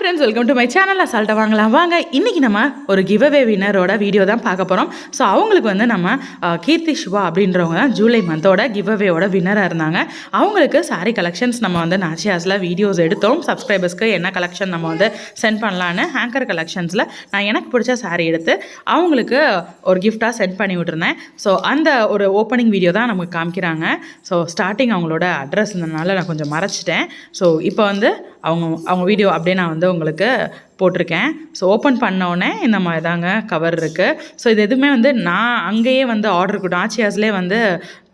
Friends welcome to my channel அசால்ட்டை வாங்கலாம். வாங்க இன்றைக்கி நம்ம ஒரு கிவ் அவே வினரோட வீடியோ தான் பார்க்க போகிறோம் ஸோ அவங்களுக்கு வந்து நம்ம கீர்த்தி சிவா அப்படின்றவங்க தான் ஜூலை மந்தோட கிவ் அவேயோட வின்னராக இருந்தாங்க. அவங்களுக்கு saree கலெக்ஷன்ஸ் நம்ம வந்து நாச்சியாஸில் வீடியோஸ் எடுத்தோம். சப்ஸ்கிரைபர்ஸ்க்கு என்ன கலெக்ஷன் நம்ம வந்து சென்ட் பண்ணலான்னு ஹேங்கர் கலெக்ஷன்ஸில் நான் எனக்கு பிடிச்ச saree எடுத்து அவங்களுக்கு ஒரு கிஃப்டாக சென்ட் பண்ணி விட்டுருந்தேன். ஸோ அந்த ஒரு ஓப்பனிங் வீடியோ தான் நமக்கு காமிக்கிறாங்க. ஸோ ஸ்டார்டிங் அவங்களோட அட்ரஸ் இருந்ததுனால நான் கொஞ்சம் மறைச்சிட்டேன். ஸோ இப்போ வந்து அவங்க அவங்க வீடியோ அப்படியே நான் வந்து உங்களுக்கு போட்டிருக்கேன். ஸோ ஓப்பன் பண்ணோடனே இந்த மாதிரி தாங்க கவர் இருக்குது ஸோ இது எதுவுமே வந்து நான் அங்கேயே வந்து ஆர்டர் கொடுத்தேன் ஆச்சியாஸ்லேயே வந்து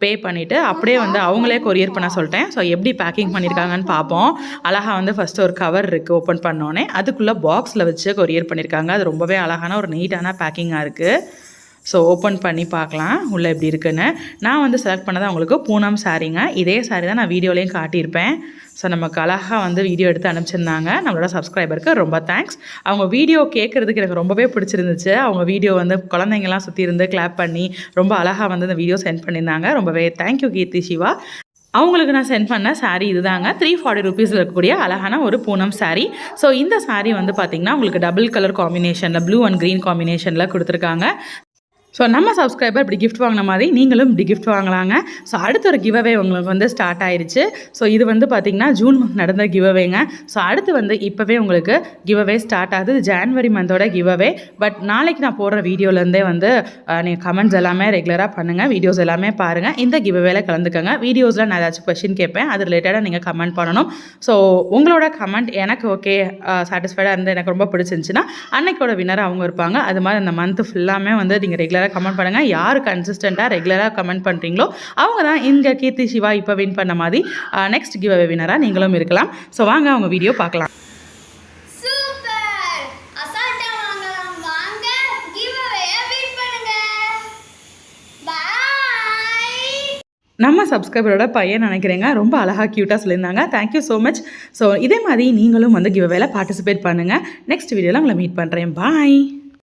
பே பண்ணிவிட்டு அப்படியே வந்து அவங்களே கொரியர் பண்ண சொல்லிட்டேன். ஸோ எப்படி பேக்கிங் பண்ணியிருக்காங்கன்னு பார்ப்போம். அழகாக வந்து ஃபஸ்ட்டு ஒரு கவர் இருக்குது ஓப்பன் பண்ணோடனே அதுக்குள்ளே பாக்ஸில் வச்சு கொரியர் பண்ணியிருக்காங்க அது ரொம்பவே அழகான ஒரு நீட்டான பேக்கிங்காக இருக்குது ஸோ ஓப்பன் பண்ணி பார்க்கலாம் உள்ளே எப்படி இருக்குன்னு. நான் வந்து செலக்ட் பண்ணது அவங்களுக்கு பூனம் சாரீங்க இதே சாரீ தான் நான் வீடியோலையும் காட்டியிருப்பேன். ஸோ நமக்கு அழகாக வந்து வீடியோ எடுத்து அனுப்பிச்சிருந்தாங்க. நம்மளோட சப்ஸ்கிரைபருக்கு ரொம்ப தேங்க்ஸ் அவங்க வீடியோ கேட்குறதுக்கு எனக்கு ரொம்பவே பிடிச்சிருந்துச்சு. அவங்க வீடியோ வந்து குழந்தைங்கலாம் சுற்றி இருந்து கிளாப் பண்ணி ரொம்ப அழகாக வந்து இந்த வீடியோ சென்ட் பண்ணியிருந்தாங்க. ரொம்பவே தேங்க்யூ கீர்த்தி சிவா. அவங்களுக்கு நான் சென்ட் பண்ண saree இதுதாங்க. த்ரீ ஃபார்ட்டி ருபீஸில் இருக்கக்கூடிய அழகான ஒரு பூனம் சாரீ ஸோ இந்த சாரீ வந்து பார்த்திங்கன்னா உங்களுக்கு டபுள் கலர் காம்பினேஷனில் ப்ளூ அண்ட் க்ரீன் காம்பினேஷனில் கொடுத்துருக்காங்க. ஸோ நம்ம சப்ஸ்கிரைபர் இப்படி கிஃப்ட் வாங்கின மாதிரி நீங்களும் இப்படி கிஃப்ட் வாங்கலாங்க. ஸோ அடுத்த ஒரு கிவ்அவே உங்களுக்கு வந்து ஸ்டார்ட் ஆயிருச்சு. ஸோ இது வந்து பார்த்திங்கன்னா ஜூன் மந்த் நடந்த கிவ்அவேங்க ஸோ அடுத்து வந்து இப்போவே உங்களுக்கு கிவ்அவே ஸ்டார்ட் ஆகுது. ஜான்வரி மந்தோட கிவ்அவே பட் நாளைக்கு நான் போடுற வீடியோலேருந்தே வந்து நீங்கள் கமெண்ட்ஸ் எல்லாமே ரெகுலராக பண்ணுங்கள் வீடியோஸ் எல்லாமே பாருங்கள் இந்த கிவ்அவேல கலந்துக்கோங்க. வீடியோஸில் நான் ஏதாச்சும் கொஷின் கேட்பேன். அது ரிலேட்டடாக நீங்கள் கமெண்ட் பண்ணணும். ஸோ உங்களோட கமெண்ட் எனக்கு ஓகே சாட்டிஸ்ஃபைடாக இருந்து எனக்கு ரொம்ப பிடிச்சிருந்துச்சுன்னா அன்னைக்கோட வின்னர் அவங்க இருப்பாங்க. அது மாதிரி அந்த மந்த் ஃபுல்லாமே வந்து நீங்கள் ரெகுலராக கமெண்ட் பண்ணுங்கள் யார் கன்சிஸ்டண்ட்டாக ரெகுலராக கமெண்ட் பண்ணுறீங்களோ அவங்க தான் இங்கே கீர்த்தி சிவா இப்போ வின் பண்ண மாதிரி நெக்ஸ்ட் கிவ் அவே வினராக நீங்களும் இருக்கலாம். ஸோ வாங்க அவங்க வீடியோ பார்க்கலாம். நம்ம சப்ஸ்கிரைபரோட பையன் நினைக்கிறேங்க. ரொம்ப அழகாக க்யூட்டாக சொல்லியிருந்தாங்க. தேங்க்யூ ஸோ மச் ஸோ இதே மாதிரி நீங்களும் வந்து கிவ் அவேல பார்ட்டிசிபேட் பண்ணுங்கள் நெக்ஸ்ட் வீடியோவில் உங்களை மீட் பண்ணுறேன் பாய்